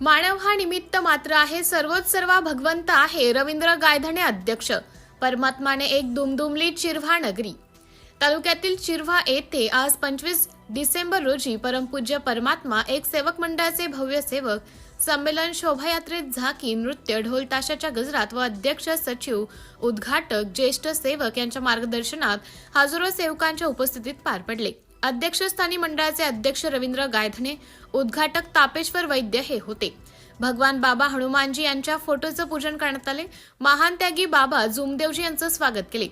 मानव हा निमित्त मात्र आहे सर्वोच सर्वा भगवंत आहे रवींद्र गायधणे अध्यक्ष. परमात्माने एक दुमदुमली चिरव्हा नगरी. तालुक्यातील चिरव्हा येथे आज पंचवीस डिसेंबर रोजी परमपूज्य परमात्मा एक सेवक मंडळाचे भव्य सेवक संमेलन शोभायात्रेत झाकी नृत्य ढोल ताशाच्या गजरात व अध्यक्ष सचिव उद्घाटक ज्येष्ठ सेवक यांच्या मार्गदर्शनात हजारो सेवकांच्या उपस्थितीत पार पडले. अध्यक्षस्थानी मंडळाचे अध्यक्ष रवींद्र गायधने उद्घाटक तापेश्वर वैद्य हे होते. भगवान बाबा हनुमानजी यांच्या फोटोचं पूजन करण्यात आले. महान त्यागी बाबा जुमदेवजी यांचं स्वागत केले.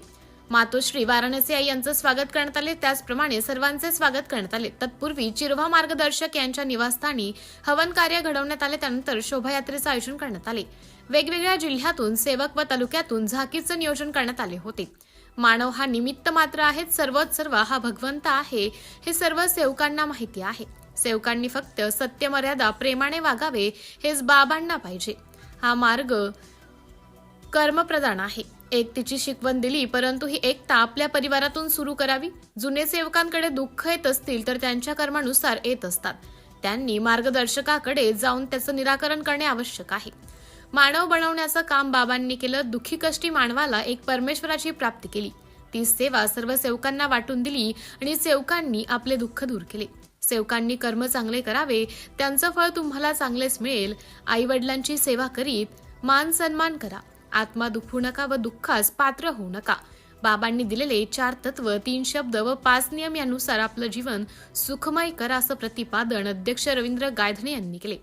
मातोश्री वाराणसी आई यांचं स्वागत करण्यात आले. त्याचप्रमाणे सर्वांचे स्वागत करण्यात आले. तत्पूर्वी चिरवा मार्गदर्शक यांच्या निवासस्थानी हवन कार्य घडवण्यात आले. त्यानंतर शोभायात्रेचं आयोजन करण्यात आले. वेगवेगळ्या जिल्ह्यातून सेवक व तालुक्यातून झाकीचं नियोजन करण्यात आले होते. मानव हा निमित्त मात्र आहेत सर्वच सर्व हा भगवंत आहे हे सर्व सेवकांना माहिती आहे. सेवकांनी फक्त सत्यमर्यादा प्रेमाने वागावे हेच बाबांना पाहिजे. हा मार्ग कर्मप्रधान आहे. एकतेची शिकवण दिली परंतु ही एकता आपल्या परिवारातून सुरू करावी. जुने सेवकांकडे दुःख येत असतील तर त्यांच्या कर्मानुसार येत असतात. त्यांनी मार्गदर्शकाकडे जाऊन त्याचं निराकरण करणे आवश्यक आहे. मानव बनवण्याचं काम बाबांनी केलं दुःखी कष्टी मानवाला एक परमेश्वराची प्राप्ती केली. ती सेवा सर्व सेवकांना वाटून दिली आणि सेवकांनी आपले दुःख दूर केले. सेवकांनी कर्म चांगले करावे त्यांचं फळ तुम्हाला चांगलेच मिळेल. आई वडिलांची सेवा करीत मान सन्मान करा. आत्मा दुखू नका व दुःखास पात्र होऊ नका. बाबांनी दिलेले चार तत्व तीन शब्द व पाच नियम यानुसार आपलं जीवन सुखमय करा असं प्रतिपादन अध्यक्ष रवींद्र गायधने यांनी केले.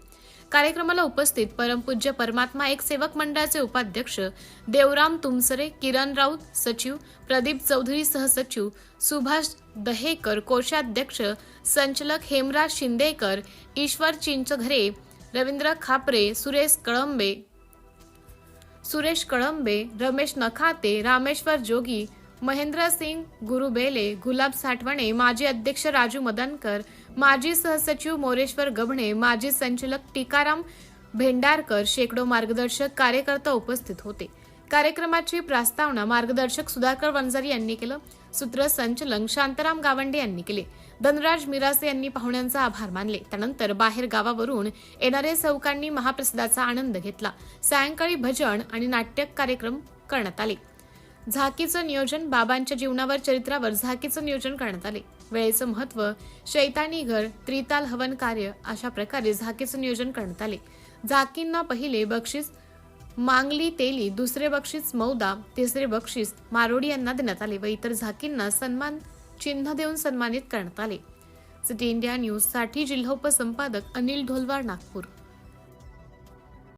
कार्यक्रमाला उपस्थित परमपूज्य परमात्मा एक सेवक मंडळाचे उपाध्यक्ष देवराम तुमसरे किरण राऊत सचिव प्रदीप चौधरी सहसचिव सुभाष दहेकर कोषाध्यक्ष संचालक हेमराज शिंदेकर ईश्वर चिंचघरे रवींद्र खापरे सुरेश कळंबे सुरेश कळंबे रमेश नखाते रामेश्वर जोगी महेंद्र सिंग गुरुबेले गुलाब साठवणे माजी अध्यक्ष राजू मदनकर माजी सहसचिव मोरेश्वर गभणे माजी संचालक टीकाराम भेंडारकर शेकडो मार्गदर्शक कार्यकर्ता उपस्थित होते. कार्यक्रमाची प्रस्तावना मार्गदर्शक सुधाकर वंजारी यांनी केलं. सूत्रसंचलन शांताराम गावंडे यांनी केले. धनराज मिरासे यांनी पाहुण्यांचा आभार मानले. त्यानंतर बाहेर गावावरून येणारे सौकांनी महाप्रसादाचा आनंद घेतला. सायंकाळी भजन आणि नाट्य कार्यक्रम करण्यात आले. झाकीचं नियोजन बाबांच्या जीवनावर चरित्रावर झाकीचं नियोजन करण्यात आले. वेळेचं महत्त्व शैतानी घर त्रिताल हवन कार्य अशा प्रकारे झाकीचं नियोजन करण्यात आले. झाकींना पहिले बक्षीस मांगली तेली दुसरे बक्षीस मौदा तिसरे बक्षीस मारोडी यांना देण्यात आले व इतर झाकींना सन्मान चिन्ह देऊन सन्मानित करण्यात आले. सिटी इंडिया न्यूजसाठी जिल्हा उपसंपादक अनिल ढोलवार नागपूर.